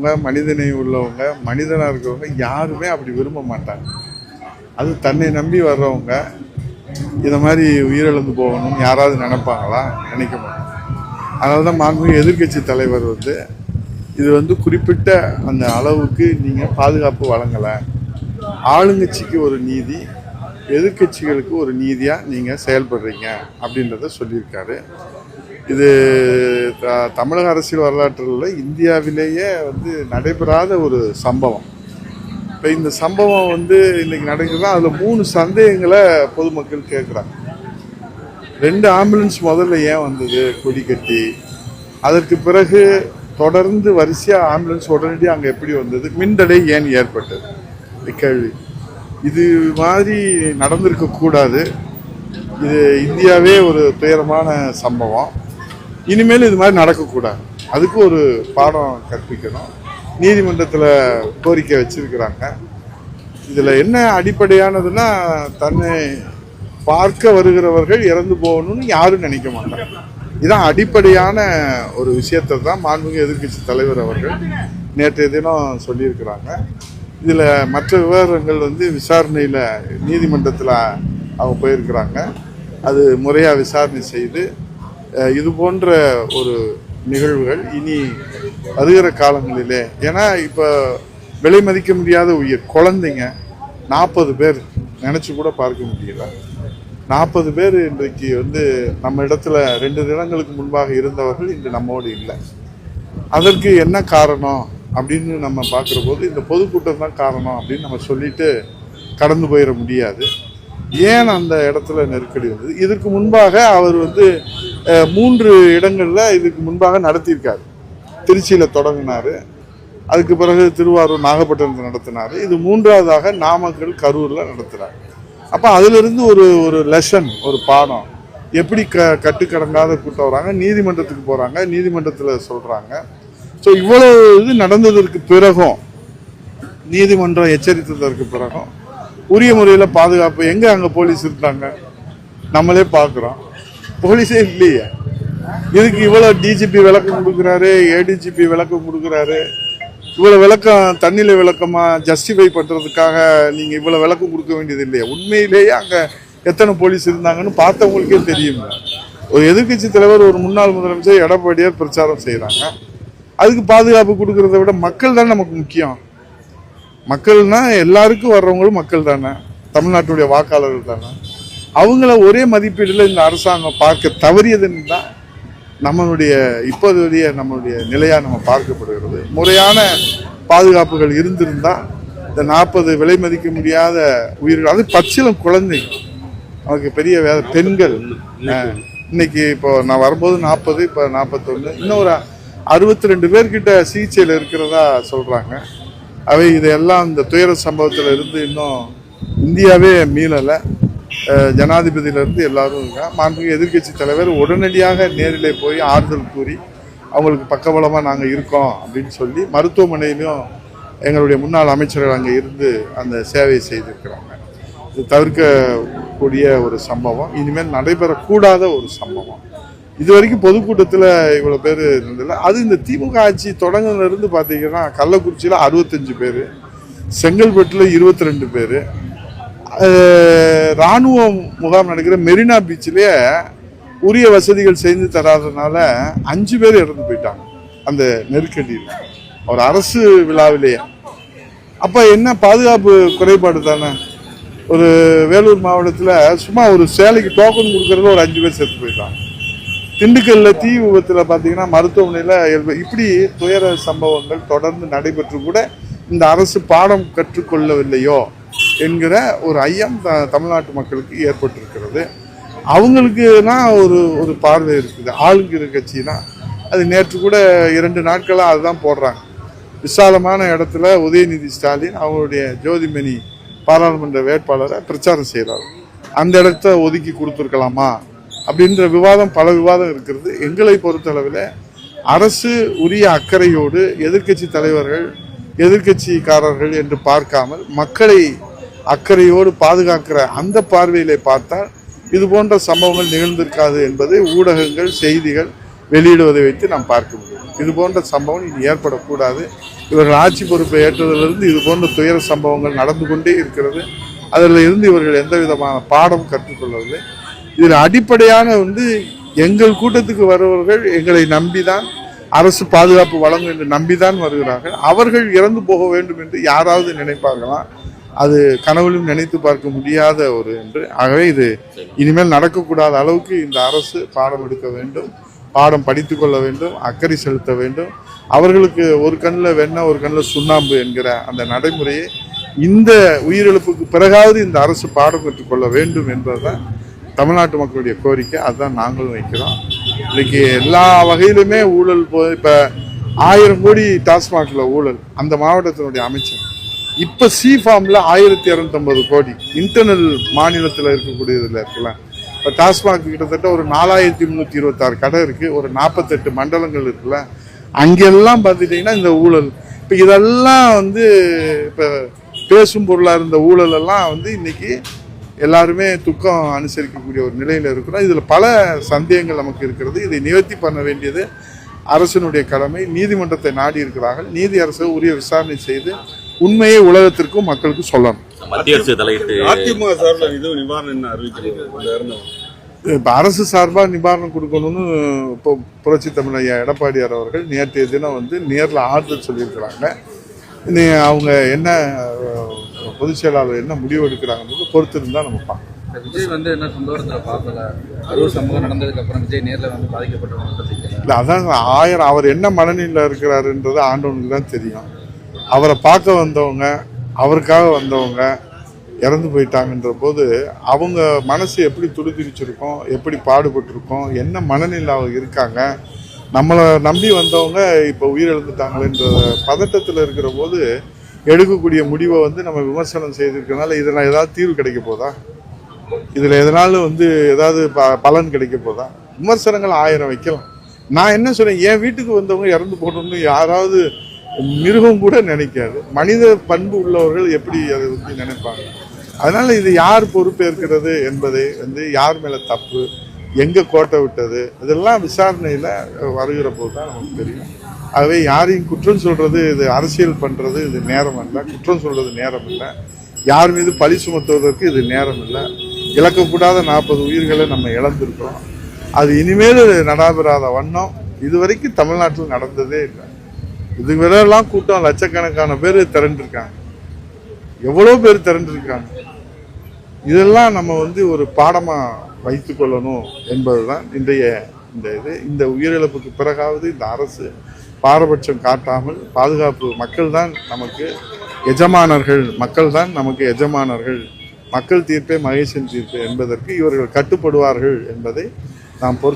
மனிதனை உள்ளவங்க மனிதனாக இருக்கிறவங்க யாருமே அப்படி விரும்ப மாட்டாங்க. அது தன்னை நம்பி வர்றவங்க இதை மாதிரி உயிரிழந்து போகணும்னு யாராவது நினைப்பாங்களா? நினைக்க மாட்டாங்க. அதனால தான் மாண்புமிகு எதிர்க்கட்சி தலைவர் வந்து இது வந்து குறிப்பிட்ட அந்த அளவுக்கு நீங்கள் பாதுகாப்பு வழங்கலை. ஆளுங்கட்சிக்கு ஒரு நீதி எதிர்க்கட்சிகளுக்கு ஒரு நீதியாக நீங்கள் செயல்படுறீங்க அப்படின்றத சொல்லியிருக்காரு. இது த- தமிழக அரசியல் வரலாற்றில் இந்தியாவிலேயே வந்து நடைபெறாத ஒரு சம்பவம். இப்போ இந்த சம்பவம் வந்து இன்றைக்கி நடக்குதுன்னா அதில் மூணு சந்தேகங்களை பொதுமக்கள் கேட்குறாங்க ரெண்டு ஆம்புலன்ஸ் முதல்ல ஏன் வந்தது? கொடி கட்டி. அதற்கு பிறகு தொடர்ந்து வரிசையாக ஆம்புலன்ஸ் உடனடியாக அங்கே எப்படி வந்தது? மின்தடை ஏன் ஏற்பட்டது? கேள்வி. இது மாதிரி நடந்திருக்கக்கூடாது. இது இந்தியாவே ஒரு துயரமான சம்பவம். இனிமேல் இது மாதிரி நடக்கக்கூடாது. அதுக்கு ஒரு பாடம் கற்பிக்கணும். நீதிமன்றத்தில் கோரிக்கை வச்சிருக்கிறாங்க. இதில் என்ன அடிப்படையானதுன்னா தன்னை பார்க்க வருகிறவர்கள் இறந்து போகணும்னு யாரும் நினைக்க மாட்டாங்க. இதான் அடிப்படையான ஒரு விஷயத்தை தான் மாண்புமிகு எதிர்கட்சி தலைவர் அவர்கள் நேற்றைய தினம் சொல்லியிருக்கிறாங்க. இதில் மற்ற விவரங்கள் வந்து விசாரணையில் நீதிமன்றத்தில் அவங்க போயிருக்கிறாங்க. அது முறையாக விசாரணை செய்து இது போன்ற ஒரு நிகழ்வுகள் இனி வருகிற காலங்களிலே. ஏன்னா இப்போ விலை மதிக்க முடியாத உயிர் குழந்தைங்க நாற்பது பேர் நினச்சி கூட பார்க்க முடியல. நாற்பது பேர் இன்றைக்கு வந்து நம்ம இடத்துல ரெண்டு தினங்களுக்கு முன்பாக இருந்தவர்கள் இன்று நம்மோடு இல்லை. அதற்கு என்ன காரணம் அப்படின்னு நம்ம பார்க்குற போது இந்த பொதுக்கூட்டம் தான் காரணம் அப்படின்னு நம்ம சொல்லிட்டு கடந்து போயிட முடியாது. ஏன் அந்த இடத்துல நெருக்கடி வந்தது? இதற்கு முன்பாக அவர் வந்து மூன்று இடங்களில் இதுக்கு முன்பாக நடத்தியிருக்காரு. திருச்சியில் தொடங்கினார். அதுக்கு பிறகு திருவாரூர் நாகப்பட்டினத்தில் நடத்தினார். இது மூன்றாவதாக நாமக்கல் கரூரில் நடத்துகிறார் அப்போ அதிலிருந்து ஒரு ஒரு லெசன் ஒரு பாடம். எப்படி க கட்டுக்கடங்காத கூட்டம் வராங்க நீதிமன்றத்துக்கு போகிறாங்க நீதிமன்றத்தில் சொல்கிறாங்க ஸோ இவ்வளோ இது நடந்ததற்கு பிறகும் நீதிமன்றம் எச்சரித்ததற்கு பிறகும் உரிய முறையில் பாதுகாப்பு எங்கே அங்கே போலீஸ் இருந்தாங்க? நம்மளே பார்க்குறோம் போலீஸே இல்லையே. இதுக்கு இவ்வளோ டிஜிபி விளக்கம் கொடுக்குறாரு? ஏடிஜிபி விளக்கம் கொடுக்குறாரு. இவ்வளோ விளக்கம் தண்ணியில் விளக்கமாக ஜஸ்டிஃபை பண்ணுறதுக்காக நீங்கள் இவ்வளோ விளக்கம் கொடுக்க வேண்டியது இல்லையா. உண்மையிலேயே அங்கே எத்தனை போலீஸ் இருந்தாங்கன்னு பார்த்தவங்களுக்கே தெரியுங்க. ஒரு எதிர்க்கட்சி தலைவர் ஒரு முன்னாள் முதலமைச்சர் எடப்பாடியார் பிரச்சாரம் செய்கிறாங்க அதுக்கு பாதுகாப்பு கொடுக்கறத விட மக்கள் தான் நமக்கு முக்கியம். மக்கள்னா எல்லாருக்கும் வர்றவங்களும் மக்கள் தானே. தமிழ்நாட்டுடைய வாக்காளர்கள் தானே. அவங்கள ஒரே மதிப்பீடில் இந்த அரசாங்கம் பார்க்க தவறியதுன்னு தான் நம்மளுடைய இப்போதைய நம்மளுடைய நிலையாக நம்ம பார்க்கப்படுகிறது. முறையான பாதுகாப்புகள் இருந்திருந்தால் இந்த நாற்பது விலை மதிக்க முடியாத உயிர்கள் அது பச்சிலம் குழந்தை. நமக்கு பெரிய வே பெண்கள். இன்னைக்கு இப்போ நான் வரும்போது நாற்பது இப்போ நாற்பத்தொன்று இன்னும் ஒரு அறுபத்தி ரெண்டு பேர்கிட்ட சிகிச்சையில் இருக்கிறதா சொல்கிறாங்க அவை இதையெல்லாம் இந்த துயர சம்பவத்தில் இருந்து இன்னும் இந்தியாவே மீளலை. ஜனாதிபதியிலேருந்து எல்லாரும் இருக்காங்க மாண்புமிகு எதிர்க்கட்சி தலைவர் உடனடியாக நேரிலே போய் ஆறுதல் கூறி அவங்களுக்கு பக்கபலமாக நாங்கள் இருக்கோம் அப்படின்னு சொல்லி மருத்துவமனையிலையும் எங்களுடைய முன்னாள் அமைச்சர்கள் அங்கே இருந்து அந்த சேவையை செய்திருக்கிறாங்க. இது தவிர்க்கக்கூடிய ஒரு சம்பவம். இனிமேல் நடைபெறக்கூடாத ஒரு சம்பவம். இது வரைக்கும் பொதுக்கூட்டத்தில் இவ்வளோ பேர் இருந்ததில்ல. அது இந்த திமுக ஆட்சி தொடங்கினதுலேருந்து பார்த்தீங்கன்னா கள்ளக்குறிச்சியில் அறுபத்தஞ்சு பேர் செங்கல்பட்டில் இருபத்தி ரெண்டு பேர் இராணுவ முகாம் நடக்கிற மெரினா பீச்சிலே உரிய வசதிகள் செய்து தராதனால அஞ்சு பேர் இறந்து போயிட்டாங்க அந்த நெருக்கடியில். ஒரு அரசு விழாவிலேயே அப்போ என்ன பாதுகாப்பு குறைபாடு தானே? ஒரு வேலூர் மாவட்டத்தில் சும்மா ஒரு சேலைக்கு டோக்கன் கொடுக்கறதுல ஒரு அஞ்சு பேர் செத்து போயிட்டாங்க. திண்டுக்கல்ல தீ விபத்தில் பார்த்தீங்கன்னா மருத்துவமனையில் இப்படி துயர சம்பவங்கள் தொடர்ந்து நடைபெற்று கூட இந்த அரசு பாடம் கற்றுக்கொள்ளவில்லையோ என்கிற ஒரு ஐயம் த- தமிழ்நாட்டு மக்களுக்கு ஏற்பட்டிருக்கிறது. அவங்களுக்குனா ஒரு ஒரு பார்வை இருக்குது. ஆளுங்கிற கட்சினா அது நேற்று கூட இரண்டு நாட்களாக அதுதான் போடுறாங்க. விசாலமான இடத்துல உதயநிதி ஸ்டாலின் அவங்களுடைய ஜோதிமணி பாராளுமன்ற வேட்பாளரை பிரச்சாரம் செய்கிறார் அந்த இடத்த ஒதுக்கி கொடுத்துருக்கலாமா? அப்படின்ற விவாதம் பல விவாதம் இருக்கிறது. எங்களை பொறுத்தளவில் அரசு உரிய அக்கறையோடு எதிர்க்கட்சி தலைவர்கள் எதிர்க்கட்சிக்காரர்கள் என்று பார்க்காமல் மக்களை அக்கறையோடு பாதுகாக்கிற அந்த பார்வையிலே பார்த்தால் இது போன்ற சம்பவங்கள் நிகழ்ந்திருக்காது என்பதை ஊடகங்கள் செய்திகள் வெளியிடுவதை வைத்து நாம் பார்க்க முடியும். இது போன்ற சம்பவம் இனி ஏற்படக்கூடாது. இவர்கள் ஆட்சி பொறுப்பை ஏற்றதிலிருந்து இது போன்ற துயர சம்பவங்கள் நடந்து கொண்டே இருக்கிறது. அதில் இருந்து இவர்கள் எந்த விதமான பாடம் கற்றுக்கொள்ளவில்லை. இதில் அடிப்படையான வந்து எங்கள் கூட்டத்துக்கு வருபவர்கள் எங்களை நம்பிதான் அரசு பாதுகாப்பு வழங்கும் என்று நம்பிதான் வருகிறார்கள். அவர்கள் இறந்து போக வேண்டும் என்று யாராவது நினைப்பார்களா? அது கனவுலும் நினைத்து பார்க்க முடியாத ஒரு என்று. ஆகவே இது இனிமேல் நடக்கக்கூடாத அளவுக்கு இந்த அரசு பாடம் எடுக்க வேண்டும் பாடம் படித்து கொள்ள வேண்டும் அக்கறை செலுத்த வேண்டும். அவர்களுக்கு ஒரு கண்ணில் வெண்ணெய் ஒரு கண்ணில் சுண்ணாம்பு என்கிற அந்த நடைமுறையை இந்த உயிரிழப்புக்கு பிறகாவது இந்த அரசு பாடம் பெற்றுக்கொள்ள வேண்டும் என்பதுதான் தமிழ்நாட்டு மக்களுடைய கோரிக்கை அதுதான் நாங்களும் வைக்கிறோம். இன்றைக்கி எல்லா வகையிலுமே ஊழல் போ இப்போ ஆயிரம் கோடி டாஸ்மாகில் ஊழல் அந்த மாவட்டத்தினுடைய அமைச்சர். இப்போ சி ஃபார்மில் ஆயிரத்தி இரநூத்தம்பது கோடி இன்டர்னல் மாநிலத்தில் இருக்கக்கூடியதில் இருக்குல்ல இப்போ டாஸ்மாக் கிட்டத்தட்ட ஒரு நாலாயிரத்தி முந்நூற்றி இருபத்தாறு கடை இருக்குது ஒரு நாற்பத்தெட்டு மண்டலங்கள் இருக்குல்ல அங்கெல்லாம் பார்த்துட்டிங்கன்னா இந்த ஊழல். இப்போ இதெல்லாம் வந்து இப்போ பேசும் பொருளாக இருந்த ஊழலெல்லாம் வந்து இன்றைக்கி எல்லாருமே துக்கம் அனுசரிக்கக்கூடிய ஒரு நிலையில் இருக்கிறோம். இதில் பல சந்தேகங்கள் நமக்கு இருக்கிறது. இதை நிவர்த்தி பண்ண வேண்டியது அரசினுடைய கடமை. நீதிமன்றத்தை நாடி இருக்கிறார்கள். நீதி அரசு உரிய விசாரணை செய்து உண்மையை உலகத்திற்கும் மக்களுக்கும் சொல்லணும். மத்திய அரசு தலையிட்டு அதிமுக சார்பில் இது நிவாரணம் அறிவிக்கிறது. இப்போ அரசு சார்பாக நிவாரணம் கொடுக்கணும்னு இப்போ புரட்சி தமிழ் ஐயா எடப்பாடியார் அவர்கள் நேற்றைய தினம் வந்து நேரில் ஆறுதல் சொல்லியிருக்கிறாங்க. இனி அவங்க என்ன பொதுச் செயலாளர் என்ன முடிவு எடுக்கிறாங்கன்றது பொறுத்து இருந்தால் நம்ம பார்க்கலாம். இந்த விஜய் வந்து என்ன சொந்தவரத்தில் பார்க்கல? அரூர் சம்பவம் நடந்ததுக்கு அப்புறம் விஜய் நேரில் வந்து பாதிக்கப்பட்டவங்க சந்திக்கல இல்லை அதான் ஆயிரம் அவர் என்ன மனநிலையில் இருக்கிறாருன்றது ஆண்டவனுக்கு தான் தெரியும். அவரை பார்க்க வந்தவங்க அவருக்காக வந்தவங்க இறந்து போயிட்டாங்கன்ற போது அவங்க மனசு எப்படி துடிதுடிச்சிருக்கோம் எப்படி பாடுபட்டிருக்கோம் என்ன மனநிலை அவங்க இருக்காங்க நம்மளை நம்பி வந்தவங்க இப்போ உயிரிழந்துட்டாங்களேன்ற பதட்டத்தில் இருக்கிற போது எடுக்கக்கூடிய முடிவை வந்து நம்ம விமர்சனம் செய்திருக்கனால இதனால் ஏதாவது தீர்வு கிடைக்க போதா? இதில் எதனாலும் வந்து ஏதாவது ப பலன் கிடைக்க போதா? விமர்சனங்கள் ஆயிரம் வைக்கலாம். நான் என்ன சொல்கிறேன் என் வீட்டுக்கு வந்தவங்க இறந்து போகணும்னு யாராவது மிருகம் கூட நினைக்காது. மனித பண்பு உள்ளவர்கள் எப்படி அதை வந்து நினைப்பாங்க? அதனால் இது யார் பொறுப்பேற்கிறது என்பதை வந்து யார் மேலே தப்பு எங்கே கோட்டை விட்டது இதெல்லாம் விசாரணையில் வருகிற போது தான் நமக்கு தெரியும். ஆகவே யாரையும் குற்றம் சொல்கிறது இது அரசியல் பண்ணுறது இது நேரம் இல்லை குற்றம் சொல்கிறது நேரம் இல்லை. யார் மீது பழி சுமத்துவதற்கு இது நேரம் இல்லை. இழக்கக்கூடாத நாற்பது உயிர்களை நம்ம இழந்திருக்கிறோம். அது இனிமேல் நடைபெறாத வண்ணம் இதுவரைக்கும் தமிழ்நாட்டில் நடந்ததே இல்லை. இது கூட்டம் லட்சக்கணக்கான பேர் திரண்டிருக்காங்க. எவ்வளோ பேர் திரண்டிருக்காங்க. இதெல்லாம் நம்ம வந்து ஒரு பாடமாக வைத்துக்கொள்ளணும் என்பதுதான் இன்றைய இந்த இது. இந்த உயிரிழப்புக்கு பிறகாவது இந்த அரசு பாரபட்சம் காட்டாமல் பாதுகாப்பு மக்கள் தான் நமக்கு எஜமானர்கள் மக்கள் தான் நமக்கு எஜமானர்கள். மக்கள் தீர்ப்பே மகேசன் தீர்ப்பு என்பதற்கு இவர்கள் கட்டுப்படுவார்கள் என்பதை நாம் பொறுத்து